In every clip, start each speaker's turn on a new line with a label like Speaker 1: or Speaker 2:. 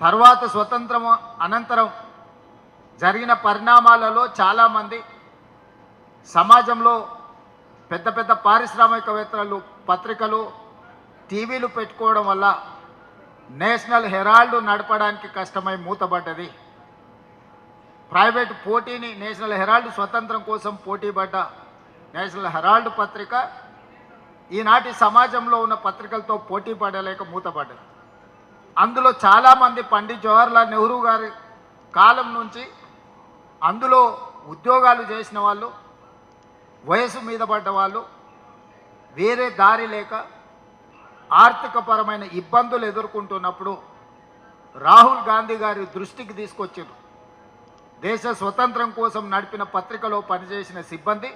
Speaker 1: తర్వాత స్వతంత్రం అనంతరం జరిగిన పరిణామాలలో చాలామంది సమాజంలో పెద్ద పెద్ద పారిశ్రామికవేత్తలు పత్రికలు టీవీలు పెట్టుకోవడం వల్ల నేషనల్ హెరాల్డ్ నడపడానికి కష్టమై మూతబడ్డది ప్రైవేట్ పోటీని నేషనల్ హెరాల్డ్ స్వతంత్రం కోసం పోటీపడ్డ నేషనల్ హెరాల్డ్ పత్రిక ఈనాటి సమాజంలో ఉన్న పత్రికలతో పోటీ పడలేక మూతపడ్డది. అందులో చాలామంది పండిత్ జవహర్లాల్ నెహ్రూ గారి కాలం నుంచి అందులో ఉద్యోగాలు చేసిన వాళ్ళు వయసు మీద పడ్డ వాళ్ళు వేరే దారి లేక ఆర్థికపరమైన ఇబ్బందులు ఎదుర్కొంటున్నప్పుడు రాహుల్ గాంధీ గారి దృష్టికి తీసుకొచ్చారు. దేశ స్వతంత్రం కోసం నడిపిన పత్రికలో పనిచేసిన సిబ్బంది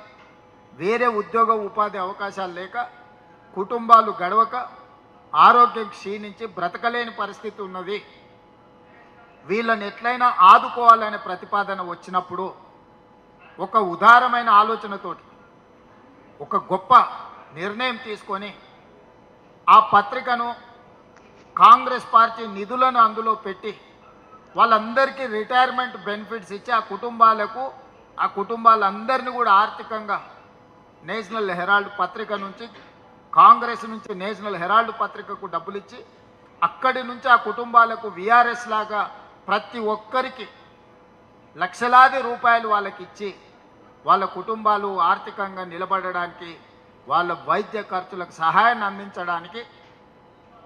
Speaker 1: వేరే ఉద్యోగ ఉపాధి అవకాశాలు లేక కుటుంబాలు గడవక ఆరోగ్యం క్షీణించి బ్రతకలేని పరిస్థితి ఉన్నది. వీళ్ళని ఎట్లయినా ఆదుకోవాలనే ప్రతిపాదన వచ్చినప్పుడు ఒక ఉదారమైన ఆలోచనతోటి ఒక గొప్ప నిర్ణయం తీసుకొని ఆ పత్రికను కాంగ్రెస్ పార్టీ నిధులను అందులో పెట్టి వాళ్ళందరికీ రిటైర్మెంట్ బెనిఫిట్స్ ఇచ్చి ఆ కుటుంబాలకు ఆ కుటుంబాలందరినీ కూడా ఆర్థికంగా నేషనల్ హెరాల్డ్ పత్రిక నుంచి కాంగ్రెస్ నుంచి నేషనల్ హెరాల్డ్ పత్రికకు డబ్బులు ఇచ్చి అక్కడి నుంచి ఆ కుటుంబాలకు విఆర్ఎస్ లాగా ప్రతి ఒక్కరికి లక్షలాది రూపాయలు వాళ్ళకి ఇచ్చి వాళ్ళ కుటుంబాలు ఆర్థికంగా నిలబడడానికి వాళ్ళ వైద్య ఖర్చులకు సహాయాన్ని అందించడానికి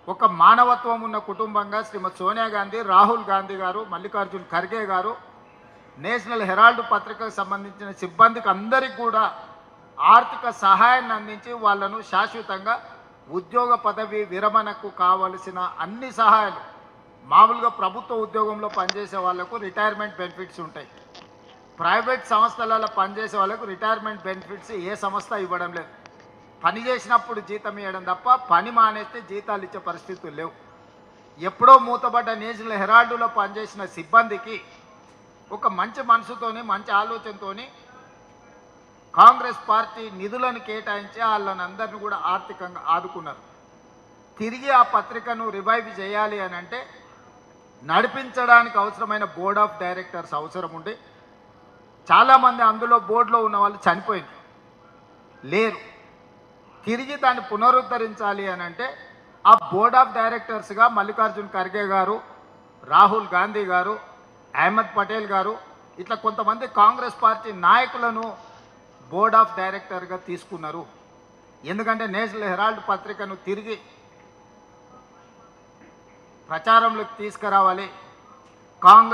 Speaker 1: ఒక మానవత్వం ఉన్న కుటుంబంగా శ్రీమతి సోనియా గాంధీ రాహుల్ గాంధీ గారు మల్లికార్జున్ ఖర్గే గారు నేషనల్ హెరాల్డ్ పత్రికకు సంబంధించిన సిబ్బందికి అందరికీ కూడా ఆర్థిక సహాయాన్ని అందించి వాళ్ళను శాశ్వతంగా ఉద్యోగ పదవి విరమణకు కావలసిన అన్ని సహాయాలు మామూలుగా ప్రభుత్వ ఉద్యోగంలో పనిచేసే వాళ్ళకు రిటైర్మెంట్ బెనిఫిట్స్ ఉంటాయి. ప్రైవేట్ సంస్థలలో పనిచేసే వాళ్ళకు రిటైర్మెంట్ బెనిఫిట్స్ ఏ సంస్థ ఇవ్వడం లేదు. పని చేసినప్పుడు జీతం ఇవ్వడం తప్ప పని మానేస్తే జీతాలు ఇచ్చే పరిస్థితులు లేవు. ఎప్పుడో మూతబడ్డ నేషనల్ హెరాల్డ్లో పనిచేసిన సిబ్బందికి ఒక మంచి మనసుతోని మంచి ఆలోచనతోని కాంగ్రెస్ పార్టీ నిధులను కేటాయించి వాళ్ళని అందరిని కూడా ఆర్థికంగా ఆదుకున్నారు. తిరిగి ఆ పత్రికను రివైవ్ చేయాలి అని అంటే నడిపించడానికి అవసరమైన బోర్డ్ ఆఫ్ డైరెక్టర్స్ అవసరం ఉండి చాలామంది అందులో బోర్డులో ఉన్న వాళ్ళు చనిపోయింది లేరు. తిరిగి దాన్ని పునరుద్ధరించాలి అని అంటే ఆ బోర్డ్ ఆఫ్ డైరెక్టర్స్గా మల్లికార్జున్ ఖర్గే గారు రాహుల్ గాంధీ గారు అహ్మద్ పటేల్ గారు ఇట్లా కొంతమంది కాంగ్రెస్ పార్టీ నాయకులను బోర్డ్ ఆఫ్ డైరెక్టర్గా తీసుకున్నారు. ఎందుకంటే నేషనల్ హెరాల్డ్ పత్రికను తిరిగి ప్రచారంలోకి తీసుకురావాలి. కాంగ్రెస్